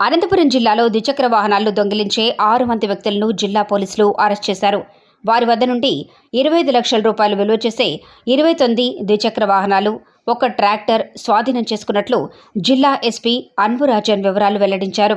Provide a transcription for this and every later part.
అనంతపురం జిల్లాలో ద్విచక్ర వాహనాల్లో దొంగిలించే ఆరు మంది వ్యక్తులను జిల్లా పోలీసులు అరెస్ట్ చేశారు. వారి వద్ద నుండి ఇరవై ఐదు లక్షల రూపాయలు విలువ చేసే ఇరవై తొమ్మిది ద్విచక్ర వాహనాలు ఒక ట్రాక్టర్ స్వాధీనం చేసుకున్నట్లు జిల్లా ఎస్పీ అన్బురాజన్ వివరాలు వెల్లడించారు.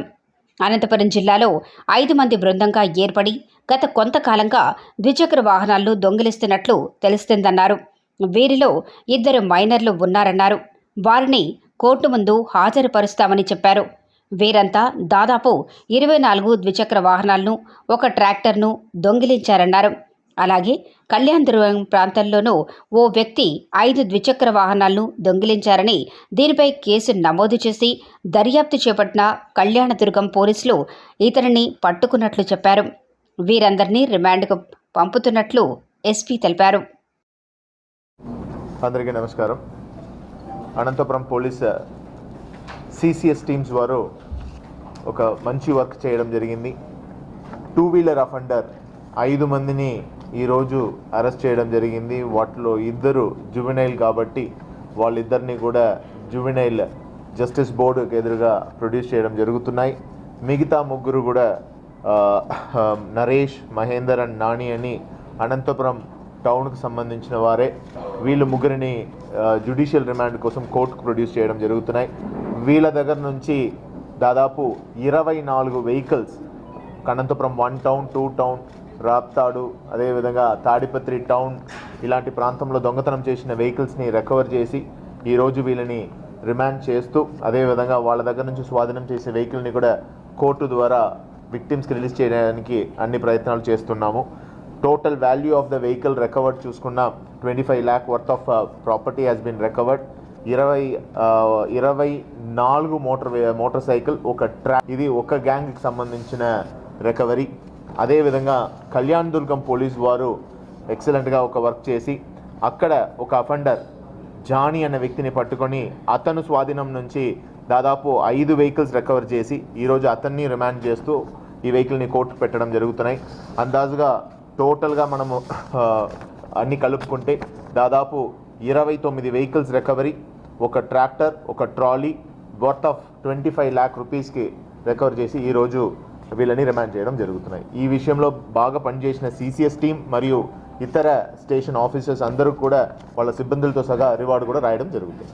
అనంతపురం జిల్లాలో ఐదు మంది బృందంగా ఏర్పడి గత కొంతకాలంగా ద్విచక్ర వాహనాలను దొంగిలిస్తున్నట్లు తెలుస్తుందన్నారు. వీరిలో ఇద్దరు మైనర్లు ఉన్నారన్నారు. వారిని కోర్టు ముందు హాజరుపరుస్తామని చెప్పారు. వీరంతా దాదాపు ఇరవై నాలుగు ద్విచక్ర వాహనాలను ఒక ట్రాక్టర్ను దొంగిలించారన్నారు. అలాగే కళ్యాణదుర్గం ప్రాంతంలోనూ ఓ వ్యక్తి ఐదు ద్విచక్ర వాహనాలను దొంగిలించారని దీనిపై కేసు నమోదు చేసి దర్యాప్తు చేపట్టిన కళ్యాణదుర్గం పోలీసులు ఇతనిని పట్టుకున్నట్లు చెప్పారు. వీరందరినీ రిమాండ్కు పంపుతున్నట్లు ఎస్పీ తెలిపారు. అందరికీ నమస్కారం. అనంతపురం పోలీస్ సిసిఎస్ టీమ్స్ వారు ఒక మంచి వర్క్ చేయడం జరిగింది. టూ వీలర్ అఫెండర్ ఐదు మందిని ఈరోజు అరెస్ట్ చేయడం జరిగింది. వాటిలో ఇద్దరు జువెనైల్ కాబట్టి వాళ్ళిద్దరిని కూడా జువెనైల్ జస్టిస్ బోర్డుకి ఎదురుగా ప్రొడ్యూస్ చేయడం జరుగుతున్నాయి. మిగతా ముగ్గురు కూడా నరేష్ మహేందర్ అండ్ నాని అని అనంతపురం టౌన్కి సంబంధించిన వారే. వీళ్ళు ముగ్గురిని జ్యుడిషియల్ రిమాండ్ కోసం కోర్టుకు ప్రొడ్యూస్ చేయడం జరుగుతున్నాయి. వీళ్ళ దగ్గర నుంచి దాదాపు ఇరవై నాలుగు vehicles Anantapuram one town two town Raptadu అదేవిధంగా తాడిపత్రి టౌన్ ఇలాంటి ప్రాంతంలో దొంగతనం చేసిన వెహికల్స్ని రికవర్ చేసి ఈరోజు వీళ్ళని రిమాండ్ చేస్తూ అదేవిధంగా వాళ్ళ దగ్గర నుంచి స్వాధీనం చేసే వెహికల్ని కూడా కోర్టు ద్వారా విక్టిమ్స్కి రిలీజ్ చేయడానికి అన్ని ప్రయత్నాలు చేస్తున్నాము. Total value of the vehicle recovered చూసుకున్న twenty five lakh worth of property has been recovered ఇరవై ఇరవై నాలుగు మోటార్ మోటార్ సైకిల్ ఒక ట్రాక్ ఇది ఒక గ్యాంగ్కి సంబంధించిన రికవరీ. అదేవిధంగా కళ్యాణ్ దుర్గం పోలీస్ వారు ఎక్సలెంట్గా ఒక వర్క్ చేసి అక్కడ ఒక అఫెండర్ జానీ అనే వ్యక్తిని పట్టుకొని అతను స్వాధీనం నుంచి దాదాపు ఐదు వెహికల్స్ రికవర్ చేసి ఈరోజు అతన్ని రిమాండ్ చేస్తూ ఈ వెహికల్ని కోర్టు పెట్టడం జరుగుతున్నాయి. అందాజుగా టోటల్గా మనము అన్నీ అన్ని కలుపుకుంటే దాదాపు ఇరవై తొమ్మిది వెహికల్స్ రికవరీ ఒక ట్రాక్టర్ ఒక trolley worth of twenty five lakh రూపీస్కి రికవర్ చేసి ఈరోజు వీళ్ళని రిమాండ్ చేయడం జరుగుతున్నాయి. ఈ విషయంలో బాగా పనిచేసిన సీసీఎస్ టీం మరియు ఇతర స్టేషన్ ఆఫీసర్స్ అందరూ కూడా వాళ్ళ సిబ్బందులతో సగా రివార్డు కూడా రాయడం జరుగుతుంది.